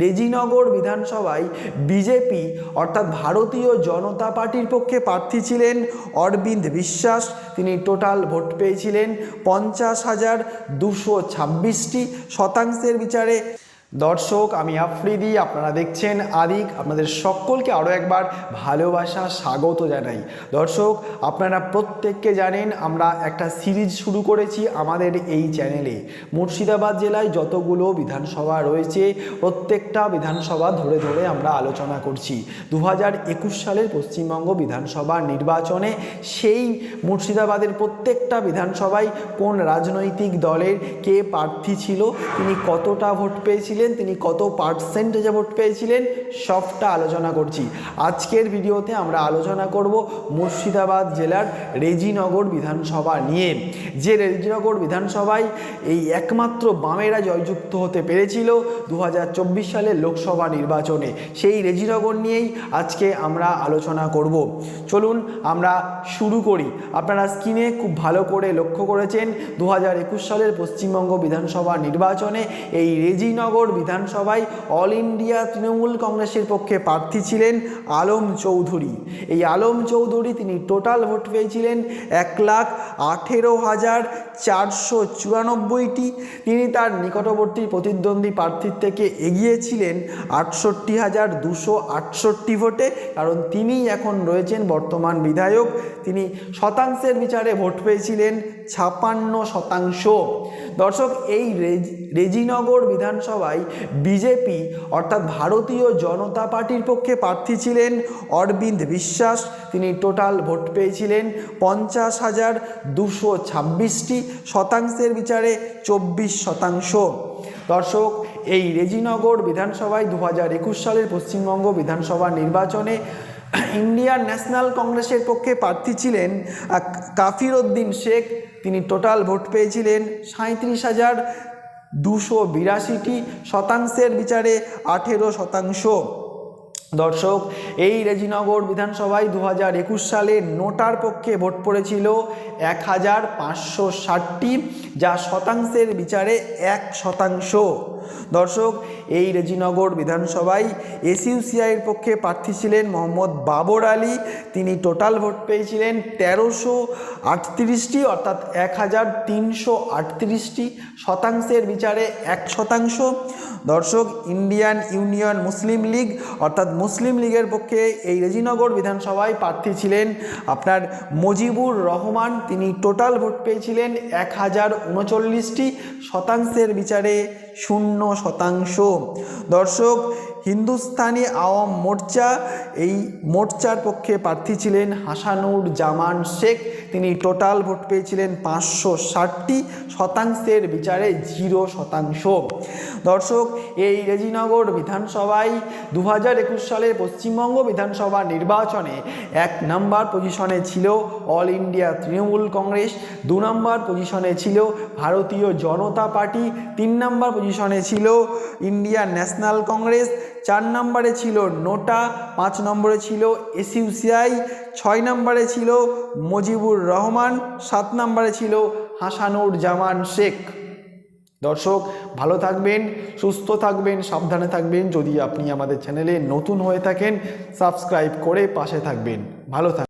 রেজিনগর বিধানসভায় বিজেপি, অর্থাৎ ভারতীয় জনতা পার্টির পক্ষে প্রার্থী ছিলেন অরবিন্দ বিশ্বাস। তিনি টোটাল ভোট পেয়েছিলেন। পঞ্চাশ হাজার দুশো ছাব্বিশটি শতাংশের বিচারে দর্শক, আমি আফ্রিদি, আপনারা দেখছেন আদিক। আপনাদের সকলকে আরও একবার ভালোবাসা, স্বাগত জানাই। দর্শক, আপনারা প্রত্যেককে জানেন, আমরা একটা সিরিজ শুরু করেছি আমাদের এই চ্যানেলে। মুর্শিদাবাদ জেলায় যতগুলো বিধানসভা রয়েছে, প্রত্যেকটা বিধানসভা ধরে ধরে আমরা আলোচনা করছি। দু হাজার একুশ সালের পশ্চিমবঙ্গ বিধানসভা নির্বাচনে সেই মুর্শিদাবাদের প্রত্যেকটা বিধানসভায় কোন রাজনৈতিক দলের কে প্রার্থী ছিল, তিনি কতটা ভোট পেয়েছিলেন তিনি কত পার্সেন্টেজে ভোট পেয়েছিলেন, সবটা আলোচনা করছি। আজকের ভিডিওতে আমরা আলোচনা করব মুর্শিদাবাদ জেলার রেজিনগর বিধানসভা নিয়ে। যে রেজিনগর বিধানসভায় এই একমাত্র বামেরা জয়যুক্ত হতে পেরেছিল দু সালের লোকসভা নির্বাচনে। সেই রেজিনগর নিয়েই আজকে আমরা আলোচনা করব। চলুন আমরা শুরু করি। আপনারা স্ক্রিনে খুব ভালো করে লক্ষ্য করেছেন দু হাজার একুশ সালের পশ্চিমবঙ্গ বিধানসভা নির্বাচনে এই রেজিনগর বিধানসভায় অল ইন্ডিয়া তৃণমূল কংগ্রেসের পক্ষে প্রার্থী ছিলেন আলম চৌধুরী। এই আলম চৌধুরী তিনি টোটাল ভোট পেয়েছিলেন এক লাখ আঠেরো হাজার চারশো চুরানব্বইটি। তিনি তার নিকটবর্তী প্রতিদ্বন্দ্বী প্রার্থীর থেকে এগিয়েছিলেন আটষট্টি হাজার দুশো আটষট্টি ভোটে, কারণ তিনিই এখন রয়েছেন বর্তমান বিধায়ক। তিনি শতাংশের বিচারে ভোট পেয়েছিলেন ছাপান্ন শতাংশ। দর্শক, এই রেজ- রেজিনগর বিধানসভায় বিজেপি, অর্থাৎ ভারতীয় জনতা পার্টির পক্ষে প্রার্থী ছিলেন অরবিন্দ বিশ্বাস। তিনি টোটাল ভোট পেয়েছিলেন পঞ্চাশ হাজার দুশো ছাব্বিশটি শতাংশের বিচারে চব্বিশ শতাংশ। দর্শক, এই রেজিনগর বিধানসভায় দু হাজার একুশ সালের পশ্চিমবঙ্গ বিধানসভা নির্বাচনে ইন্ডিয়ান ন্যাশনাল কংগ্রেসের পক্ষে প্রার্থী ছিলেন কাফির উদ্দিন শেখ। তিনি টোটাল ভোট পেয়েছিলেন সাঁত্রিশ হাজার দুশো বিরাশিটি শতাংশের বিচারে আঠেরো শতাংশ। দর্শক, এই রেজিনগর বিধানসভায় দু হাজার একুশ সালে নোটার পক্ষে ভোট পড়েছিল এক হাজার পাঁচশো ষাটটি, যা শতাংশের বিচারে এক শতাংশ। দর্শক, এই রেজিনগর বিধানসভায় এসইউসিআইয়ের পক্ষে প্রার্থী ছিলেন মোহাম্মদ বাবর আলী। তিনি টোটাল ভোট পেয়েছিলেন তেরোশো আটত্রিশটি, অর্থাৎ এক হাজার তিনশো আটত্রিশটি শতাংশের বিচারে এক শতাংশ। দর্শক, ইন্ডিয়ান ইউনিয়ন মুসলিম লীগ, অর্থাৎ মুসলিম লীগের পক্ষে এই রেজিনগর বিধানসভায় প্রার্থী ছিলেন আপনার মজিবুর রহমান। তিনি টোটাল ভোট পেয়েছিলেন এক হাজার উনচল্লিশটি শতাংশের বিচারে শূন্য শতাংশ। দর্শক, হিন্দুস্তানি আওয়াম মোর্চা, এই মোর্চার পক্ষে প্রার্থী ছিলেন হাসানুর জামান শেখ। তিনি টোটাল ভোট পেয়েছিলেন পাঁচশো ষাটটি শতাংশের বিচারে জিরো শতাংশ। দর্শক, এই রেজিনগর বিধানসভায় দু হাজার একুশ সালের পশ্চিমবঙ্গ বিধানসভা নির্বাচনে এক নাম্বার পজিশনে ছিল অল ইন্ডিয়া তৃণমূল কংগ্রেস, দু নম্বর পজিশনে ছিল ভারতীয় জনতা পার্টি, তিন নম্বর পজিশনে ছিল ইন্ডিয়ান ন্যাশনাল কংগ্রেস চার নম্বরে ছিল নোটা, পাঁচ নম্বরে ছিল এসইউসিআই ছয় নম্বরে ছিল মজিবুর রহমান, সাত নম্বরে ছিল হাসানুর জামান শেখ। দর্শক, ভালো থাকবেন, সুস্থ থাকবেন, সাবধানে থাকবেন। যদি আপনি আমাদের চ্যানেলে নতুন হয়ে থাকেন সাবস্ক্রাইব করে পাশে থাকবেন। ভালো থাকবেন